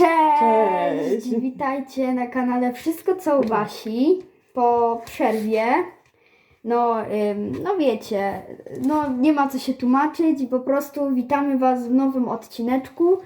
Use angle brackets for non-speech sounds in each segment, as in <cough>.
Cześć! Cześć! Witajcie na kanale Wszystko co u Basi po przerwie. No, ym, no wiecie, no nie ma co się tłumaczyć, po prostu witamy Was w nowym odcineczku.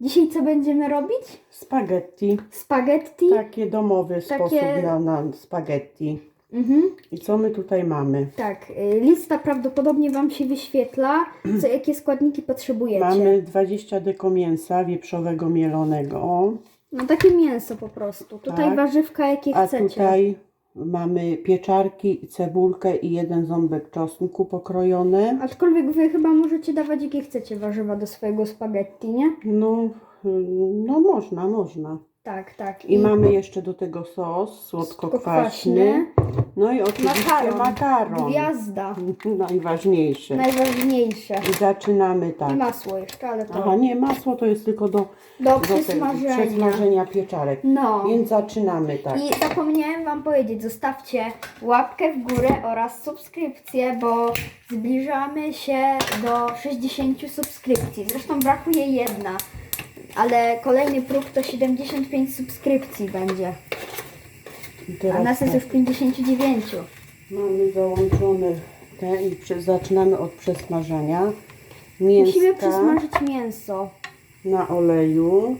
Dzisiaj co będziemy robić? Spaghetti. Spaghetti. Takie domowy Takie- sposób na, na spaghetti. Mhm, I co my tutaj mamy? tak, y, lista prawdopodobnie Wam się wyświetla, co, jakie składniki potrzebujecie. Mamy 20 deko mięsa wieprzowego mielonego. No takie mięso po prostu. Tutaj Tak. warzywka jakie A chcecie. tutaj mamy pieczarki, cebulkę i jeden ząbek czosnku pokrojone. Aczkolwiek Wy chyba możecie dawać jakie chcecie warzywa do swojego spaghetti, nie? No, y, no można, można. Tak, tak. I mamy jeszcze do tego sos słodko-kwaśny. No i oczywiście Makaron. makaron. Gwiazda. <laughs> Najważniejsze. Najważniejsze. I zaczynamy tak. I masło jeszcze, ale to Aha, nie, masło to jest tylko do, do do tego przysmażenia. przesmażenia pieczarek. No. Więc zaczynamy tak. I zapomniałem Wam powiedzieć, zostawcie łapkę w górę oraz subskrypcję, bo zbliżamy się do 60 subskrypcji. Zresztą brakuje jedna, ale kolejny próg to 75 subskrypcji będzie, I a teraz nas jest tak, już 59. mamy załączone te i prze, zaczynamy od przesmażania. Mięska Musimy przesmażyć mięso. na oleju.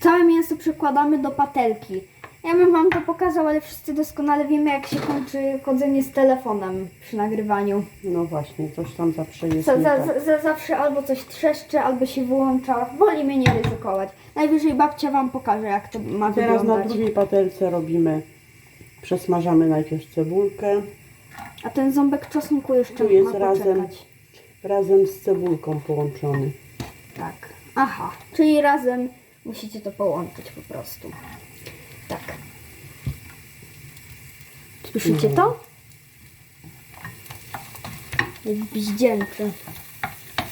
Całe mięso przykładamy do patelki. Ja bym Wam to pokazał, ale wszyscy doskonale wiemy, jak się kończy chodzenie z telefonem przy nagrywaniu. No właśnie, coś tam zawsze jest Za, nie za, tak. za, za zawsze albo coś trzeszczy, albo się wyłącza. Wolimy nie ryzykować. Najwyżej babcia Wam pokaże, jak to ma Teraz na wyglądać. drugiej patelce robimy, przesmażamy najpierw cebulkę A ten ząbek czosnku jeszcze Tu jest ma razem. poczekać. razem z cebulką połączony. Tak. Aha, czyli razem musicie to połączyć po prostu. Tak. Słyszycie to? Jak bździęczy.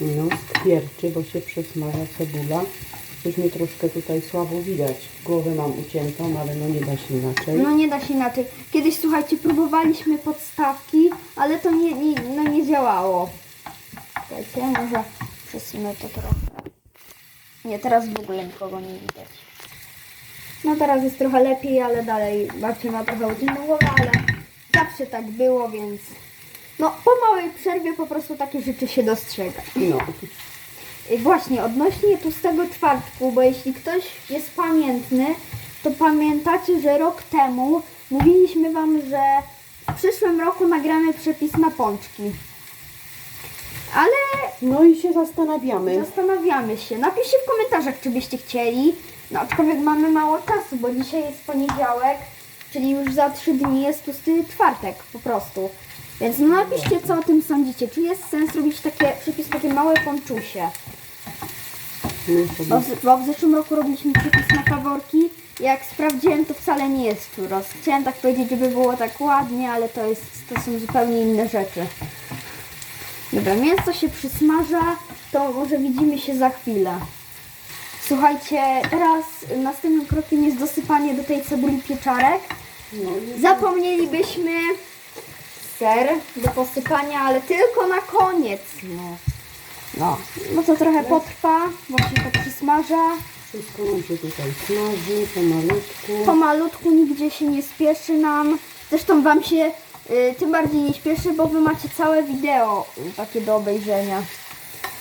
No, skwierczy, bo się przesmaża cebula. Coś mi troszkę tutaj słabo widać. Głowę mam uciętą, ale no nie da się inaczej. No nie da się inaczej. Kiedyś, słuchajcie, próbowaliśmy podstawki, ale to nie, nie, no nie działało. Słuchajcie, może przesunę to trochę. Nie, teraz w ogóle nikogo nie widać. No teraz jest trochę lepiej, ale dalej babcia ma trochę uciętą głowę, ale zawsze tak było, więc... No, po małej przerwie po prostu takie rzeczy się dostrzega. No, I Właśnie, odnośnie tłustego czwartku, bo jeśli ktoś jest pamiętny, to pamiętacie, że rok temu mówiliśmy Wam, że w przyszłym roku nagramy przepis na pączki. Ale no i się zastanawiamy. zastanawiamy się. Napiszcie w komentarzach, czy byście chcieli. No, aczkolwiek mamy mało czasu, bo dzisiaj jest poniedziałek, czyli już za trzy dni jest tłusty czwartek po prostu. Więc no napiszcie, co o tym sądzicie. Czy jest sens robić takie przepis, takie małe ponczusie? My Bo sobie w, bo w zeszłym roku robiliśmy przepis na faworki. Jak sprawdziłem, to wcale nie jest churros. Chciałem tak powiedzieć, żeby było tak ładnie, ale to, jest, to są zupełnie inne rzeczy. Dobra, mięso się przysmaża, to może widzimy się za chwilę. Słuchajcie, teraz następnym krokiem jest dosypanie do tej cebuli pieczarek. no, Zapomnielibyśmy ser do posypania, ale tylko na koniec. No, no. no to trochę potrwa, bo się to przysmaża. wszystko nam się tutaj smaży pomalutku. Pomalutku nigdzie się nie spieszy nam. Zresztą Wam się tym bardziej nie śpieszy, bo Wy macie całe wideo y, takie do obejrzenia.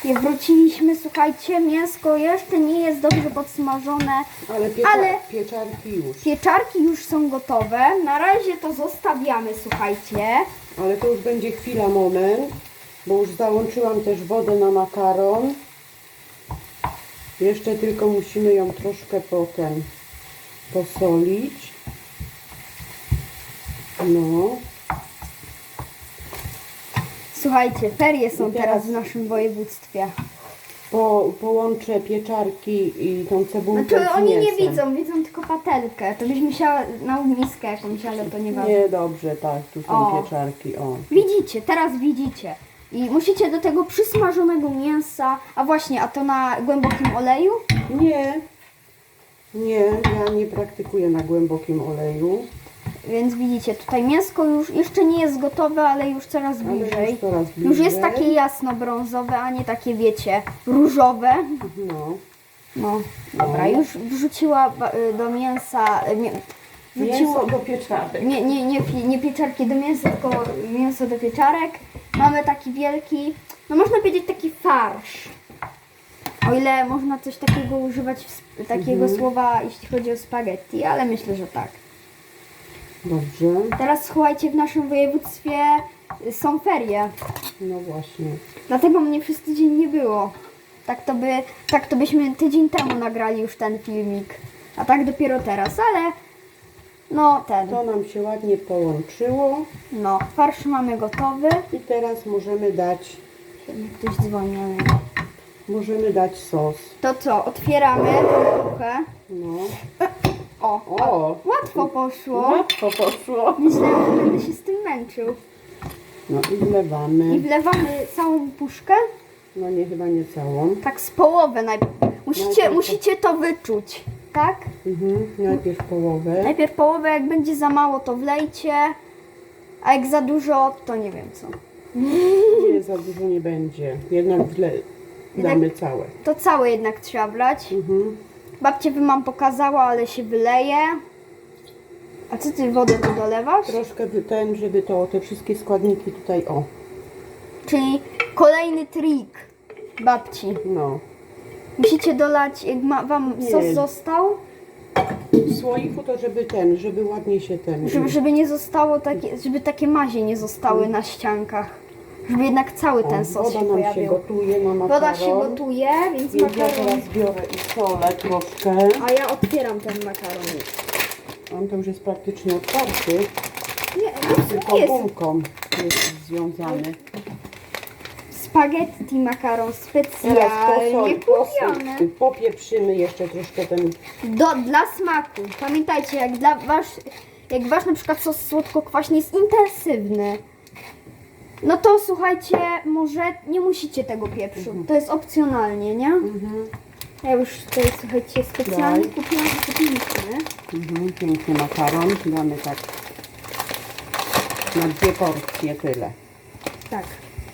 I wróciliśmy, słuchajcie, mięsko jeszcze nie jest dobrze podsmażone. Ale, piecza, Ale- pieczarki już. Pieczarki już są gotowe. Na razie to zostawiamy, słuchajcie. Ale to już będzie chwila, moment, bo już załączyłam też wodę na makaron. Jeszcze tylko musimy ją troszkę potem posolić. No, Słuchajcie, ferie są teraz- teraz w naszym województwie. po, połączę pieczarki i tą cebulkę Znaczy z oni nie mięsem. widzą, widzą tylko patelkę. To byś musiała na miskę jakąś, ale to nieważne. Nie, dobrze, tak, tu są O. pieczarki, o. Widzicie, teraz widzicie. I musicie do tego przysmażonego mięsa, a właśnie, a to na głębokim oleju? Nie, nie, ja nie praktykuję na głębokim oleju. Więc widzicie, tutaj mięsko już jeszcze nie jest gotowe, ale już coraz Ale bliżej. już coraz Już jest bliżej. takie jasno-brązowe, a nie takie, wiecie, różowe. No. No, dobra, już wrzuciła ba- y, do mięsa. y, mie- Wrzuciła, Mięso do pieczarek. nie, nie, nie, pi- nie pieczarki do mięsa, tylko mięso do pieczarek. Mamy taki wielki, no można powiedzieć taki farsz. O ile można coś takiego używać, w sp- takiego słowa, jeśli chodzi o spaghetti, ale myślę, że tak. Dobrze. Teraz słuchajcie, w naszym województwie są ferie, No właśnie. dlatego mnie przez tydzień nie było. Tak to, by, tak to byśmy tydzień temu nagrali już ten filmik, a tak dopiero teraz, ale no ten, To nam się ładnie połączyło no farsz mamy gotowy. i teraz możemy dać, Ktoś dzwoni, ale możemy dać sos. To co, otwieramy tą kuchę. No. <laughs> O, O! łatwo poszło. Łatwo poszło. Myślałam, że będę się z tym męczył. No i I wlewamy. wlewamy całą puszkę, No nie, chyba nie całą. tak z połowę najpierw. Musicie, Najpierw- musicie to wyczuć, tak? Mhm. Najpierw połowę. Najpierw połowę, jak będzie za mało, to wlejcie, a jak za dużo, to nie wiem co. Nie, za dużo nie będzie. Jednak wle... damy całe. To całe jednak trzeba wlać. Mhm. Babcie by mam pokazała, ale się wyleje. A co ty wodę tu dolewasz? Troszkę wy- ten, żeby to, te wszystkie składniki tutaj, o. Czyli kolejny trik babci. No. Musicie dolać, jak ma, wam Nie. sos został, W słoiku to żeby ten, żeby ładnie się ten... żeby, żeby nie zostało takie, żeby takie mazie nie zostały na ściankach. Żeby jednak cały ten sos woda się nam się pojawił. gotuje na makaron. Woda się gotuje, więc Więc ja makaron... teraz biorę i solę troszkę. A ja otwieram ten makaron. On to już jest praktycznie otwarty, Nie, w tylko sumie jest gumką jest związany. spaghetti makaron Teraz specjalnie posol, kupiony. posol, popieprzymy jeszcze troszkę ten... Do, dla smaku. Pamiętajcie, jak dla wasz, jak wasz na przykład sos słodko-kwaśny jest intensywny, no to słuchajcie, może nie musicie tego pieprzu. To jest opcjonalnie, nie? Mhm. Ja już tutaj, słuchajcie, specjalnie Daj. kupiłam kupiłam Mhm, piękny makaron. Damy tak na dwie porcje tyle. Tak.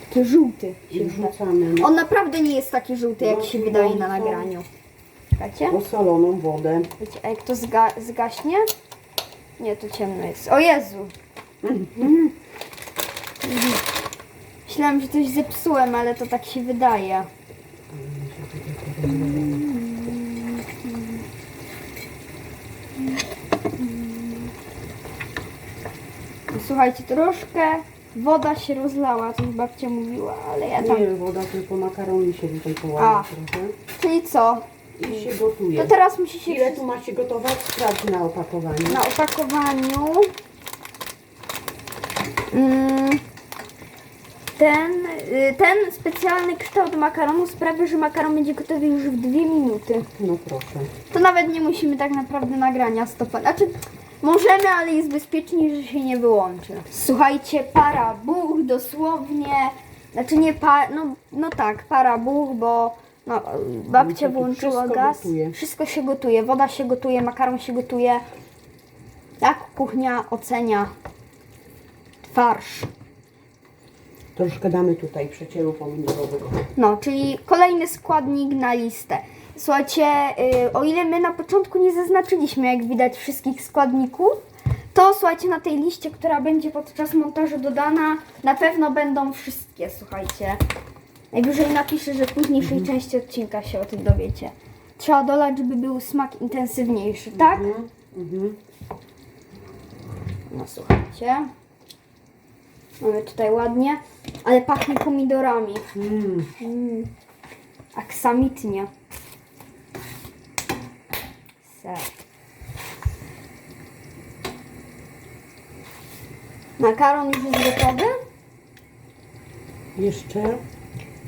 Taki żółty się I wrzucamy na On naprawdę nie jest taki żółty, jak No, się no, wydaje na no. nagraniu. Czekajcie. posoloną wodę. Wiecie, a jak to zga zgaśnie? Nie, to ciemno jest. O Jezu! Mhm. Myślałam, że coś zepsułem, ale to tak się wydaje. Słuchajcie, troszkę woda się rozlała, coś babcia mówiła, ale ja tam... Nie, woda tylko makaron mi się tutaj A. połamie trochę. Czyli co? I się gotuje. To teraz musi się Ile tu ma się gotować? Sprawdź na opakowaniu. na opakowaniu mm, ten, y, ten specjalny kształt makaronu sprawi, że makaron będzie gotowy już w dwie minuty. No proszę. To nawet nie musimy tak naprawdę nagrania stopować. Znaczy, możemy, ale jest bezpieczniej, że się nie wyłączy. Słuchajcie, para buch dosłownie. Znaczy nie pa, no, no tak, para buch, bo no, babcia włączyła wszystko gaz. gotuje. Wszystko się gotuje, woda się gotuje, makaron się gotuje. Jak kuchnia ocenia farsz? Troszkę damy tutaj przecieru pomidorowego. No, czyli kolejny składnik na listę. Słuchajcie, y, o ile my na początku nie zaznaczyliśmy, jak widać, wszystkich składników, to słuchajcie, na tej liście, która będzie podczas montażu dodana, na pewno będą wszystkie, słuchajcie. Najwyżej napiszę, że w późniejszej części odcinka się o tym dowiecie. Trzeba dolać, żeby był smak intensywniejszy, tak? Mhm. Mhm. No słuchajcie. Mamy tutaj ładnie, ale pachnie pomidorami. Mm. Mm. Aksamitnie. Ser. Makaron już jest gotowy? Jeszcze?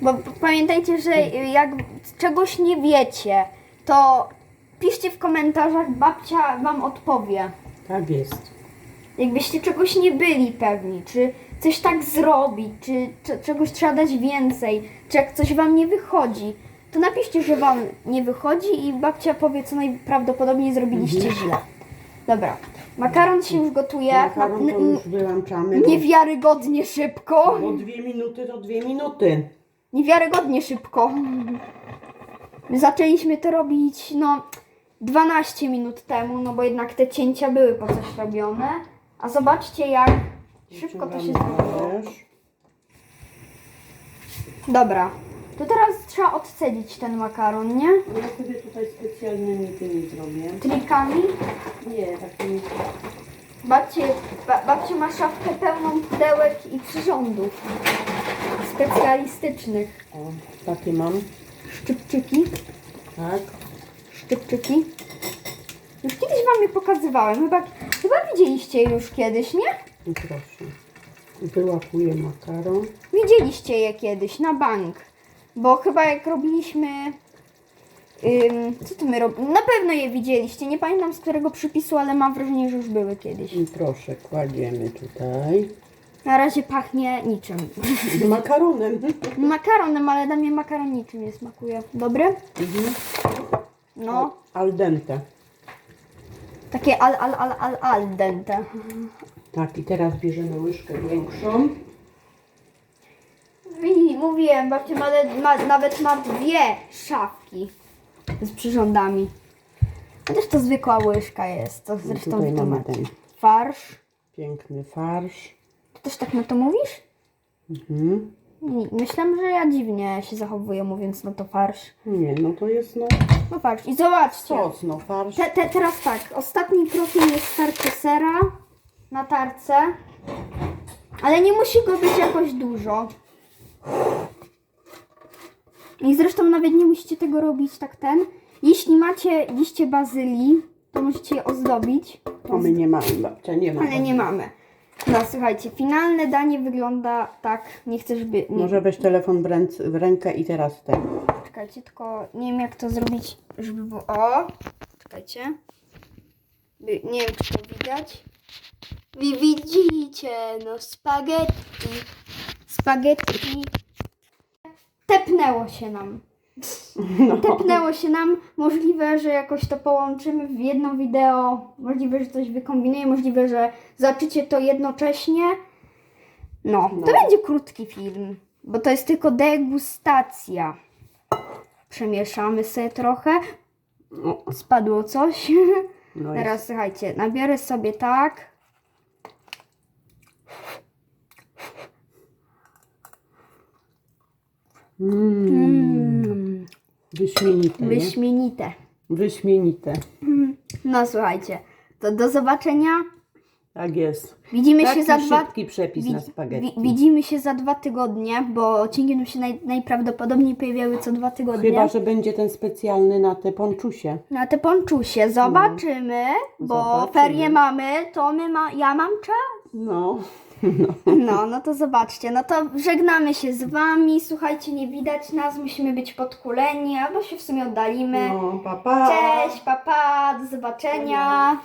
Bo pamiętajcie, że jak czegoś nie wiecie, to piszcie w komentarzach, babcia wam odpowie. Tak jest. Jakbyście czegoś nie byli pewni, czy coś tak zrobić, czy czegoś trzeba dać więcej, czy jak coś wam nie wychodzi, to napiszcie, że wam nie wychodzi i babcia powie, co najprawdopodobniej zrobiliście źle. Dobra, makaron się już gotuje. Makaron to już wyłączamy. bo- Niewiarygodnie szybko. Bo dwie minuty to dwie minuty. Niewiarygodnie szybko. My zaczęliśmy to robić, no, 12 minut temu, no bo jednak te cięcia były po coś robione. A zobaczcie, jak szybko to się zrobiło. Dobra, to teraz trzeba odcedzić ten makaron, nie? Ja sobie tutaj specjalnymi tymi zrobię. Trikami. Nie, takimi Babcie, ba, babcia ma szafkę pełną pudełek i przyrządów specjalistycznych. o, takie mam. Szczypczyki, Tak. szczypczyki. Już kiedyś wam je pokazywałem, chyba, chyba widzieliście je już kiedyś, nie? I proszę. Wyłapuję makaron. Widzieliście je kiedyś na bank, bo chyba jak robiliśmy... Ym, co to my robimy? Na pewno je widzieliście, nie pamiętam z którego przypisu, ale mam wrażenie, że już były kiedyś. I proszę, kładziemy tutaj. Na razie pachnie niczym. Makaronem. <laughs> Makaronem, ale dla mnie makaron niczym nie smakuje. Dobry? Mhm. No, Al dente. Takie al, al, al, al, al dente. Tak, i teraz bierzemy łyżkę większą. I mówiłem, babcia ma, ma, nawet ma dwie szafki z przyrządami. Chociaż to zwykła łyżka jest, to zresztą tutaj w mamy ten Farsz. piękny farsz. Ty też tak na to mówisz? Mhm. Nie, Myślałem, że ja dziwnie się zachowuję mówiąc no to farsz. Nie, no to jest no No farsz. I zobaczcie. sos, no farsz. Te, te, teraz tak, ostatni profil jest starcie sera na tarce, ale nie musi go być jakoś dużo. I zresztą nawet nie musicie tego robić tak ten. Jeśli macie liście bazylii, to możecie je ozdobić, To my nie mamy, babcia, nie ma. ale nie mamy. No słuchajcie, finalne danie wygląda tak, nie chcę, żeby... Nie, Może weź telefon w, w rękę i teraz ten. Czekajcie, tylko nie wiem jak to zrobić, żeby było... O! Czekajcie. Nie wiem, czy to widać. Wy widzicie, no spaghetti. Spaghetti. Tepnęło się nam. <laughs> No. Tepnęło się nam. Możliwe, że jakoś to połączymy w jedno wideo. Możliwe, że coś wykombinuję. Możliwe, że zobaczycie to jednocześnie. No, to No. będzie krótki film, bo to jest tylko degustacja. Przemieszamy sobie trochę. O, Spadło coś. <laughs> no jest. Teraz słuchajcie, nabiorę sobie tak. Mm, Mm, wyśmienite, nie? wyśmienite. Wyśmienite. <laughs> No słuchajcie, to do zobaczenia. Tak jest. Widzimy Taki się za dwa szybki przepis na Widz- spaghetti. wi- widzimy się za dwa tygodnie, bo odcinki będą się naj, najprawdopodobniej pojawiały co dwa tygodnie. Chyba, że będzie ten specjalny na te ponczusie. Na te ponczusie zobaczymy, bo Zobaczymy. ferie mamy, to my ma, ja mam czas. No. No, no to zobaczcie, no to żegnamy się z wami. Słuchajcie, nie widać nas, musimy być podkuleni, albo się w sumie oddalimy. No, pa, pa. Cześć, papa, do zobaczenia.